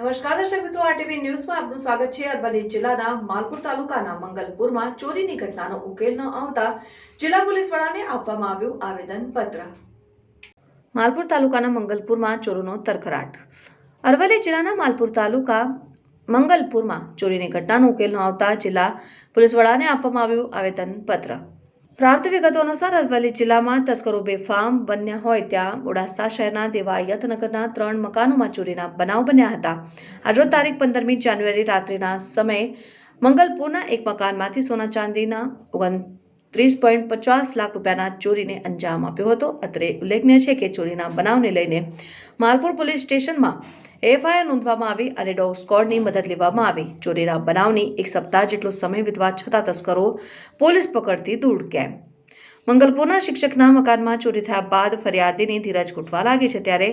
નમસ્કાર દર્શક મિત્રો આરટીવી ન્યૂઝમાં આપનું સ્વાગત છે. અરવલ્લી જિલ્લાના માલપુર તાલુકાના મંગલપુરમાં ચોરીની ઘટનાનો ઉકેલ ન આવતા જિલ્લા પોલીસ વડાને આપવામાં આવ્યું આવેદન પત્ર માલપુર તાલુકાના મંગલપુરમાં ચોરોનો તરખરાટ. અરવલ્લી જિલ્લાના માલપુર તાલુકા મંગલપુરમાં ચોરીની ઘટનાનો ઉકેલ ન આવતા જિલ્લા પોલીસ વડાને આપવામાં આવ્યું આવેદન પત્ર પ્રાપ્ત વિગતો અનુસાર અરવલ્લી જિલ્લામાં તસ્કરો બેફામ બન્યા હોય ત્યાં મોડાસા શહેરના દેવાયતનગરના ત્રણ મકાનોમાં ચોરીના બનાવ બન્યા હતા. આજરોજ તારીખ પંદરમી જાન્યુઆરી રાત્રિના સમયે મંગલપુરના એક મકાનમાંથી સોના ચાંદીના ઓગણત્રીસ પોઈન્ટ પચાસ લાખ રૂપિયાના ચોરીને અંજામ આપ્યો હતો. અત્રે ઉલ્લેખનીય છે કે ચોરીના બનાવને લઈને માલપુર પોલીસ સ્ટેશનમાં એફઆઈઆર નોંધવામાં આવી અને ડોગ સ્કોડની મદદ લેવામાં આવી. ચોરીના બનાવની એક સપ્તાહ જેટલો સમય વીતવા છતાં તસ્કરો પોલીસ પકડતી દૂર કેમ? મંગલપુરના શિક્ષકના મકાનમાં ચોરી થયા બાદ ફરિયાદીની ધીરજ ઘૂંટવા લાગી છે ત્યારે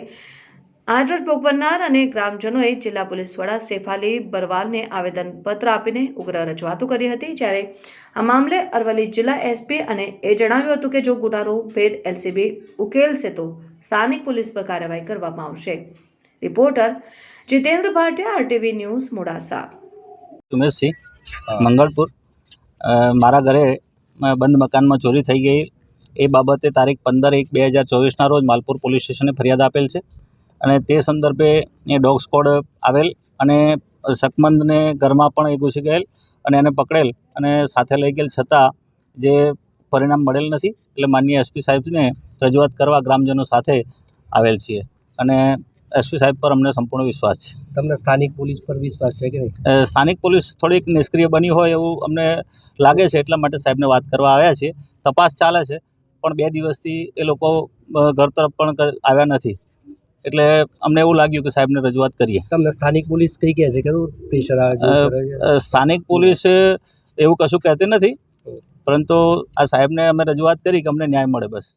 આજરોજ ભોગ અને ગ્રામજનોએ જિલ્લા પોલીસ વડા સૈફ બરવાલને આવેદનપત્ર આપીને ઉગ્ર રજૂઆતો કરી હતી. જ્યારે આ મામલે અરવલ્લી જિલ્લા એસપી અને એ જણાવ્યું હતું કે જો ગુનાનો ભેદ એલસીબી ઉકેલશે તો સ્થાનિક પોલીસ પર કાર્યવાહી કરવામાં આવશે. Reporter Jitendra Bhatia RTV news Modasa. Umeshsinh Mangalpur. મારા ઘરે બંધ મકાનમાં ચોરી થઈ ગઈ. એ બાબતે તારીખ પંદર એક બે હજાર ચોવીસના રોજ માલપુર પોલીસ સ્ટેશને ફરિયાદ આપેલ છે. અને તે સંદર્ભે એ ડોગ સ્કોડ આવેલ અને શકમંદને ઘરમાં પણ એ ઘૂસી ગયેલ અને એને પકડેલ અને સાથે લઈ ગયેલ છતાં જે પરિણામ મળેલ નથી એટલે માનનીય એસપી સાહેબને રજૂઆત કરવા ગ્રામજનો સાથે આવેલ છીએ. અને એસપી સાહેબ પર અમને સંપૂર્ણ વિશ્વાસ છે. તમને સ્થાનિક પોલીસ પર વિશ્વાસ છે કે નહીં? સ્થાનિક પોલીસ થોડીક નિષ્ક્રિય બની હોય એવું અમને લાગે છે એટલા માટે સાહેબને વાત કરવા આવ્યા છીએ. તપાસ ચાલે છે પણ બે દિવસથી એ લોકો ઘર તરફ પણ ક- આવ્યા નથી. એટલે અમને એવું લાગ્યું કે સાહેબને રજૂઆત કરીએ. તમને સ્થાનિક પોલીસ કઈ કહે છે કે પ્રેશર આવે છે? છે? સ્થાનિક પોલીસ એવું કશું કહેતી નથી પરંતુ આ સાહેબને અમે રજૂઆત કરી કે અમને ન્યાય મળે બસ.